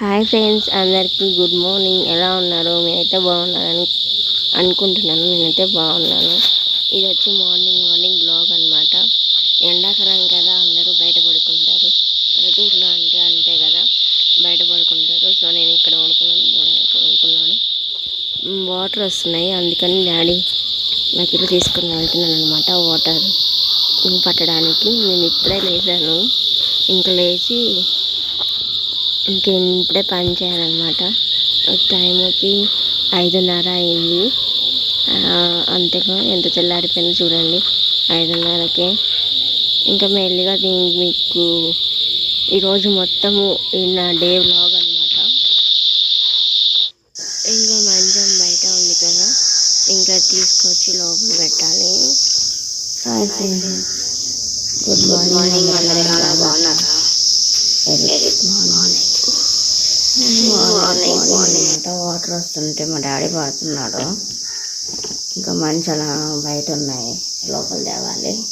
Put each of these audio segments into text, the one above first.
Hi friends అందరికీ good morning ఎలా ఉన్నారు? నేనైతే బాగున్నానని అనుకుంటున్నాను. నేనైతే బాగున్నాను. ఇది వచ్చి మార్నింగ్ మార్నింగ్ బ్లాగ్ అనమాట ఎండాకాలం కదా అందరూ బయట పడుకుంటారు. పల్లెటూరులో అంటే అంతే కదా బయట పడుకుంటారు. సో నేను ఇక్కడ పడుకున్నాను ఇక్కడ పడుకున్నాను. వాటర్ వస్తున్నాయి. అందుకని డాడీ నాకు ఇల్లు తీసుకుని వెళ్తున్నాను అనమాట వాటర్ పట్టడానికి. నేను ఇప్పుడే లేచాను. ఇంకా లేచి ఇంక ఇప్పుడే పని చేయాలన్నమాట. టైం వచ్చి ఐదున్నర అయింది. అంతేగా ఎంత తెల్లారిపోయిందో చూడండి. ఐదున్నరకే. ఇంకా మెల్లిగా దీనికి మీకు ఈరోజు మొత్తము నా డే వ్లాగ్ అనమాట ఇంకా మంచం బయట ఉంది కదా. ఇంకా తీసుకొచ్చి లోపల పెట్టాలి. గుడ్ మార్నింగ్ బాగున్నారా? Very good morning morning water వస్తుంటే మా డాడీ పడుతున్నాడు. ఇంకా మంచి అలా బయట ఉన్నాయి. లోపల తేవాలి.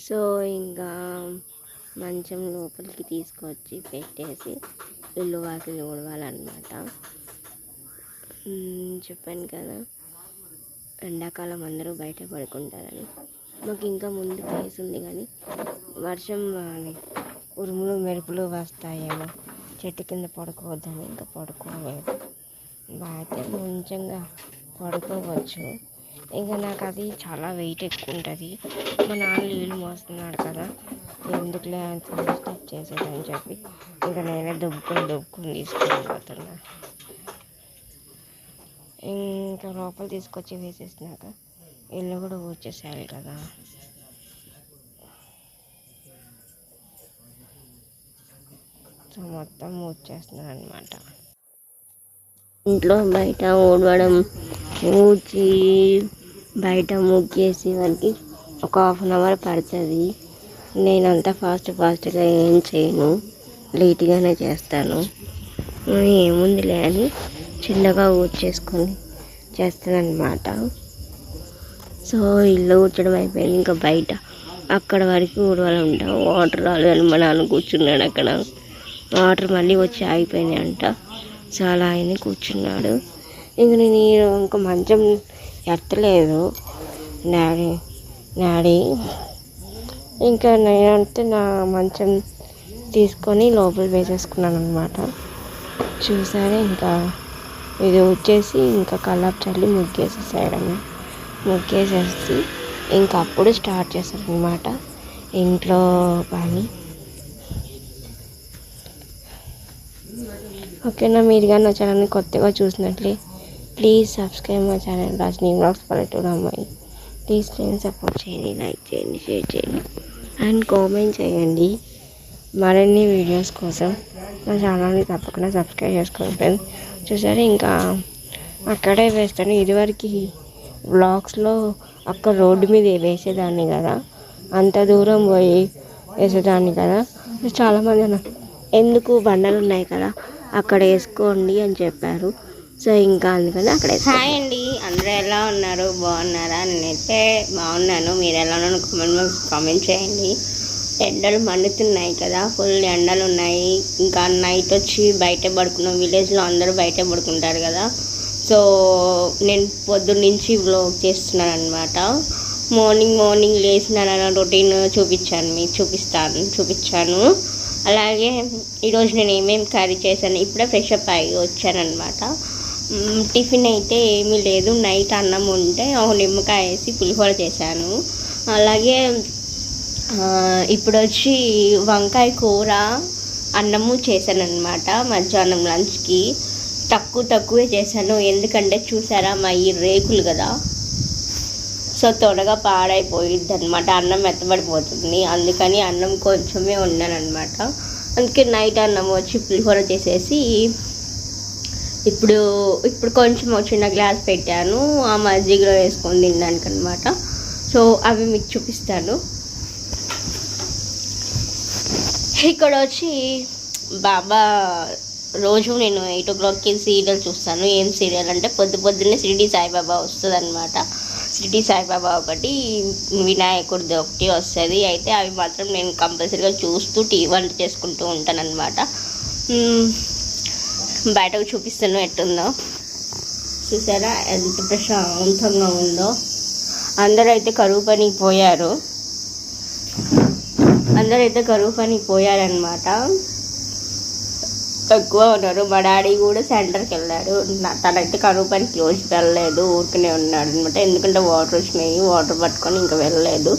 సో ఇంకా మంచం లోపలికి తీసుకొచ్చి పెట్టేసి ఇల్లు వాకిలి ఊడవాలన్నమాట. చెప్పాను కదా. ఎండాకాలం అందరూ బయట పడుకుంటారని. మాకు ఇంకా ముందు ప్లేస్ ఉంది కానీ వర్షం ఉరుములు మెరుపులు వస్తాయేమో. చెట్టు కింద పడుకోవద్దని ఇంకా పడుకోలేదు. బాగా కొంచెంగా పడుకోవచ్చు. ఇంకా నాకు అది చాలా వెయిట్ ఎక్కువ ఉంటుంది. మా నాన్న నీళ్ళు మోస్తున్నాడు కదా ఎందుకులే అంత డిస్టర్బ్ చేసేదని చెప్పి ఇంకా నేనే దుబ్బుకొని దుబ్బుకొని తీసుకొని పోతున్నా. ఇంకా లోపల తీసుకొచ్చి వేసేసినాక ఇల్లు కూడా ఊడ్చేసేయాలి కదా. సో మొత్తం ఊడ్చేస్తున్నాను అనమాట ఇంట్లో బయట ఊడవడం ఊడ్చి బయట ముగ్గేసి వారికి ఒక హాఫ్ అన్ అవర్ పడుతుంది. నేనంతా ఫాస్ట్ ఫాస్ట్గా ఏం చేయను లేట్గానే చేస్తాను. ఏముందిలే అని చిన్నగా ఊడ్చేసుకొని చేస్తాను అనమాట సో ఇల్లు ఊడ్చడం అయిపోయింది. ఇంకా బయట అక్కడ వరకు ఊడవాలి ఉంటాం వాటర్ అని మా నాన్న కూర్చున్నాడు అక్కడ. వాటర్ మళ్ళీ వచ్చి ఆగిపోయినాయి అంట చాలా ఆయన కూర్చున్నాడు. ఇంక నేను ఇంకా మంచం ఎత్తలేదు. డాడీ డాడీ ఇంకా నేనంటే నా మంచం తీసుకొని లోపల వేసేసుకున్నాను అనమాట చూసారా ఇంకా ఇది వచ్చేసి ఇంకా కల్లాపు చల్లి ముగ్గేసేసేయడమే ముగ్గేసేసి ఇంకా అప్పుడు స్టార్ట్ చేశాను అనమాట ఇంట్లో పని. ఓకేనా? మీరు కానీ నా ఛానల్ని కొత్తగా చూసినట్లే ప్లీజ్ సబ్స్క్రైబ్ మా ఛానల్ రాజనీ బ్లాగ్స్ పల్లెటూరు అమ్మాయి. ప్లీజ్ నేను సపోర్ట్ చేయండి లైక్ చేయండి షేర్ చేయండి. అండ్ కామెంట్ చేయండి మరిన్ని వీడియోస్ కోసం మా ఛానల్ని తప్పకుండా సబ్స్క్రైబ్ చేసుకోండి ఫ్రెండ్స్. చూసారా? ఇంకా అక్కడే వేస్తాను. ఇదివరకు బ్లాగ్స్లో అక్కడ రోడ్డు మీద వేసేదాన్ని కదా. అంత దూరం పోయి వేసేదాన్ని కదా. చాలామంది అన్నారు ఎందుకు బండలు ఉన్నాయి కదా అక్కడ వేసుకోండి అని చెప్పారు. సో ఇంకా అందుకని అక్కడ హాయ్ అండి అందరూ ఎలా ఉన్నారు? బాగున్నారా? నేనైతే బాగున్నాను. మీరు ఎలా ఉన్నారు కామెంట్ బాక్స్ కామెంట్ చేయండి. ఎండలు మండుతున్నాయి కదా ఫుల్ ఎండలు ఉన్నాయి. ఇంకా నైట్ వచ్చి బయట పడుకున్నాం విలేజ్లో అందరూ బయట పడుకుంటారు కదా. సో నేను పొద్దున్న నుంచి వ్లాగ్ చేస్తున్నాను అనమాట మార్నింగ్ మార్నింగ్ లేచిన రొటీన్ చూపించాను మీకు చూపిస్తాను చూపించాను. అలాగే ఈరోజు నేను ఏమేమి కర్రీ చేశాను ఇప్పుడే ఫ్రెష్ అప్ అయ్యి వచ్చానమాట టిఫిన్ అయితే ఏమీ లేదు. నైట్ అన్నం ఉంటే ఒక నిమ్మకాయ వేసి పులిహోర చేశాను. అలాగే ఇప్పుడు వచ్చి వంకాయ కూర అన్నము చేశాను అనమాట మధ్యాహ్నం లంచ్కి. తక్కువ తక్కువే చేశాను. ఎందుకంటే చూసారా మా ఈ రేకులు కదా సో త్వరగా పాడైపోయిద్ది అనమాట అన్నం మెత్తబడిపోతుంది. అందుకని అన్నం కొంచెమే ఉన్నానమాట అందుకే నైట్ అన్నం వచ్చి పులిహోర చేసేసి ఇప్పుడు ఇప్పుడు కొంచెం చిన్న గ్లాస్ పెట్టాను. ఆ మజ్జిగలో వేసుకొని తినడానికి అనమాట సో అవి మీకు చూపిస్తాను. ఇక్కడ వచ్చి బాబా రోజు నేను ఎయిట్ ఓ క్లాక్కి సీరియల్ చూస్తాను. ఏం సీరియల్ అంటే పొద్దు పొద్దున్నే షిరిడి సాయిబాబా వస్తుంది అనమాట షిరిడి సాయిబాబా ఒకటి వినాయకుడిది ఒకటి వస్తుంది. అయితే అవి మాత్రం నేను కంపల్సరీగా చూస్తూ టీ వంట చేసుకుంటూ ఉంటాను అనమాట బయటకు చూపిస్తాను ఎట్టుందో. చూసారా? ఎంత ప్రశాంతంగా ఉందో. అందరైతే కరువు పనికి పోయారు. అందరైతే కరువు పనికి పోయారనమాట తక్కువ ఉన్నారు. మా డాడీ కూడా సెంటర్కి వెళ్ళాడు తనైతే కరువు పనికి రోజు వెళ్ళలేదు. ఊరికనే ఉన్నాడు అనమాట ఎందుకంటే వాటర్ వచ్చినాయి. వాటర్ పట్టుకొని ఇంకా వెళ్ళలేదు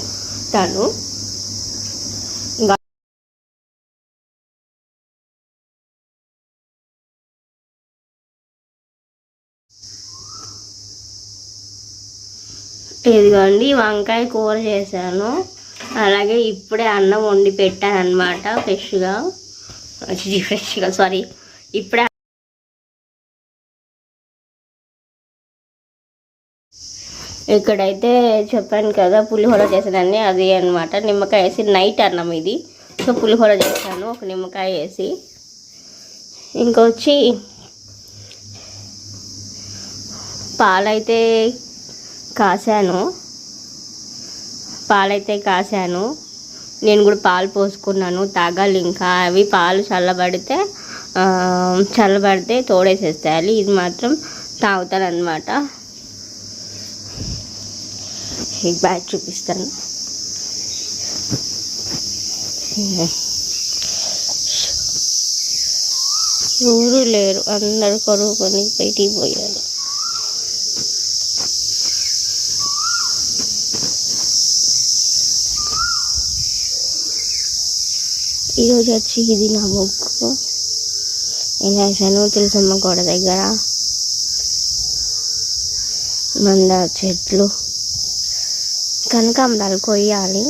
తను. ఇదిగోండి వంకాయ కూర చేశాను. అలాగే ఇప్పుడే అన్నం వండి పెట్టాను అనమాట ఫ్రెష్గా. ఫ్రెష్గా సారీ ఇప్పుడే ఇక్కడైతే చెప్పాను కదా పులిహోర చేసానని అది అన్నమాట. నిమ్మకాయ వేసి నైట్ అన్నం ఇది. సో పులిహోర చేశాను ఒక నిమ్మకాయ వేసి. ఇంకొచ్చి పాలైతే కాసాను పాలైతే కాసాను నేను కూడా పాలు పోసుకున్నాను తాగాలి ఇంకా. అవి పాలు చల్లబడితే చల్లబడితే తోడేసేసేయాలి. ఇది మాత్రం తాగుతాను అనమాట బ్యాగ్ చూపిస్తాను. ఎవరు లేరు. అందరు కొరువు బయటికి పోయారు. ఈరోజు వచ్చి ఇది నా ముగ్గు ఎలా వేసాను తులసమ్మ గోడ దగ్గర? మంద చెట్లు. కనకాంబరాలు కొయ్యాలి.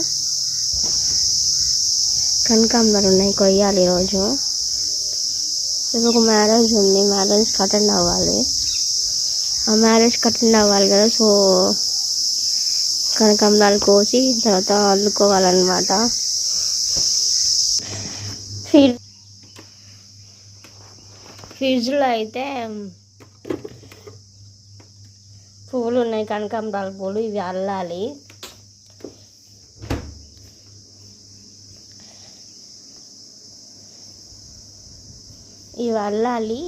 కనకాంబరాలు ఉన్నాయి కొయ్యాలి ఈరోజు. రేపు ఒక మ్యారేజ్ ఉంది మ్యారేజ్ అటెండ్ అవ్వాలి. ఆ మ్యారేజ్ అటెండ్ అవ్వాలి కదా సో కనకాంబరాలు కోసి తర్వాత అల్లుకోవాలన్నమాట. ఫ్రిడ్జ్ ఫ్రిడ్జ్లో అయితే పువ్వులు ఉన్నాయి కనకాంబరాల పూలు ఇవి అల్లాలి. ఇవి అల్లాలి.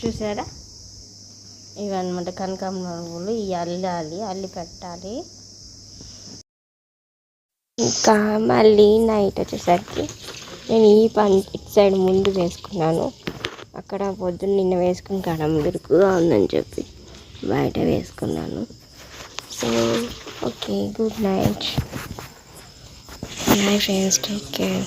చూసారా? ఇవన్నమాట కనకాంబరాల పూలు ఇవి అల్లాలి అల్లి పెట్టాలి. ఇంకా మళ్ళీ నైట్ వచ్చేసరికి నేను ఈ పని ఇటు సైడ్ ముందు వేసుకున్నాను. అక్కడ పొద్దున్న నిన్న వేసుకుని కాడ మురుకుగా ఉందని చెప్పి బయట వేసుకున్నాను. So okay good night. Night friends take care